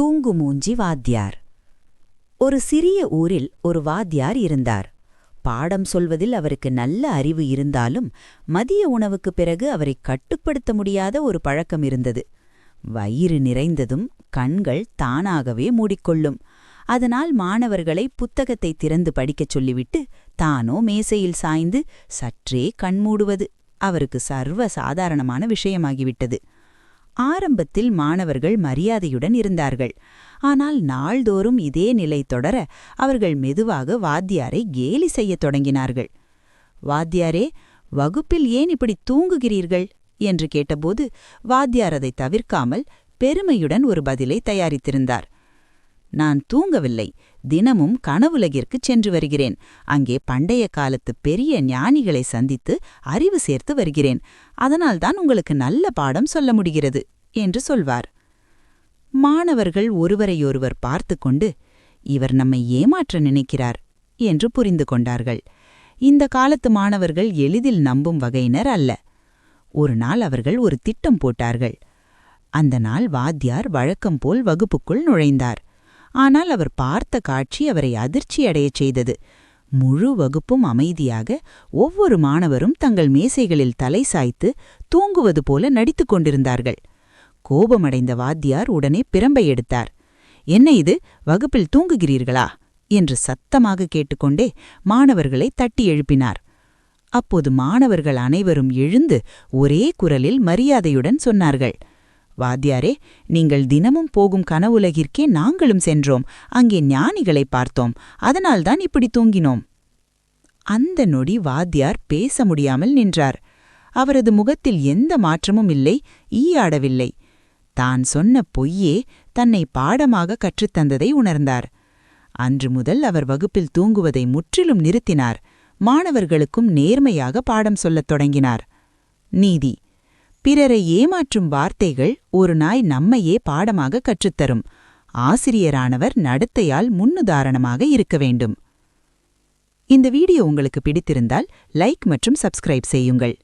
தூங்குமூஞ்சி வாத்தியார். ஒரு சிறிய ஊரில் ஒரு வாத்தியார் இருந்தார். பாடம் சொல்வதில் அவருக்கு நல்ல அறிவு இருந்தாலும் மதிய உணவுக்குப் பிறகு அவரை கட்டுப்படுத்த முடியாத ஒரு பழக்கம் இருந்தது. வயிறு நிறைந்ததும் கண்கள் தானாகவே மூடிக்கொள்ளும். அதனால் மாணவர்களை புத்தகத்தை திறந்து படிக்கச் சொல்லிவிட்டு தானோ மேசையில் சாய்ந்து சற்றே கண்மூடுவது அவருக்கு சர்வ சாதாரணமான விஷயமாகிவிட்டது. ஆரம்பத்தில் மாணவர்கள் மரியாதையுடன் இருந்தார்கள். ஆனால் நாள்தோறும் இதே நிலை தொடர அவர்கள் மெதுவாக வாத்தியாரை கேலி செய்யத் தொடங்கினார்கள். வாத்தியாரே வகுப்பில் ஏன் இப்படி தூங்குகிறீர்கள்? என்று கேட்டபோது வாத்தியார் அதை தவிர்க்காமல் பெருமையுடன் ஒரு பதிலை தயாரித்திருந்தார். நான் தூங்கவில்லை. தினமும் கனவுலகிற்குச் சென்று வருகிறேன். அங்கே பண்டைய காலத்து பெரிய ஞானிகளை சந்தித்து அறிவு சேர்த்து வருகிறேன். அதனால்தான் உங்களுக்கு நல்ல பாடம் சொல்ல முடிகிறது என்று சொல்வார். மாணவர்கள் ஒருவரையொருவர் பார்த்து கொண்டு இவர் நம்மை ஏமாற்ற நினைக்கிறார் என்று புரிந்து கொண்டார்கள். இந்த காலத்து மாணவர்கள் எளிதில் நம்பும் வகையினர் அல்ல. ஒரு நாள் அவர்கள் ஒரு திட்டம் போட்டார்கள். அந்த நாள் வாத்தியார் வழக்கம் போல் வகுப்புக்குள் நுழைந்தார். ஆனால் அவர் பார்த்த காட்சி அவரை அதிர்ச்சியடையச் செய்தது. முழு வகுப்பும் அமைதியாக ஒவ்வொரு மாணவரும் தங்கள் மேசைகளில் தலை சாய்த்து தூங்குவது போல நடித்துக் கொண்டிருந்தார்கள். கோபமடைந்த வாத்தியார் உடனே பிரம்பை எடுத்தார். என்ன இது? வகுப்பில் தூங்குகிறீர்களா? என்று சத்தமாக கேட்டுக்கொண்டே மாணவர்களை தட்டி எழுப்பினார். அப்போது மாணவர்கள் அனைவரும் எழுந்து ஒரே குரலில் மரியாதையுடன் சொன்னார்கள். வாத்தியாரே நீங்கள் தினமும் போகும் கனவுலகிற்கே நாங்களும் சென்றோம். அங்கே ஞானிகளை பார்த்தோம். அதனால்தான் இப்படி தூங்கினோம். அந்த நொடி வாத்தியார் பேச முடியாமல் நின்றார். அவரது முகத்தில் எந்த மாற்றமும் இல்லை ஈயாடவில்லை. தான் சொன்ன பொய்யே தன்னை பாடமாக கற்றுத்தந்ததை உணர்ந்தார். அன்று முதல் அவர் வகுப்பில் தூங்குவதை முற்றிலும் நிறுத்தினார். மாணவர்களுக்கும் நேர்மையாக பாடம் சொல்லத் தொடங்கினார். நீதி பிறரை ஏமாற்றும் வார்த்தைகள் ஒரு நாய் நம்மையே பாடமாக கற்றுத்தரும். ஆசிரியரானவர் நடத்தையால் முன்னுதாரணமாக இருக்க வேண்டும். இந்த வீடியோ உங்களுக்கு பிடித்திருந்தால் லைக் மற்றும் சப்ஸ்கிரைப் செய்யுங்கள்.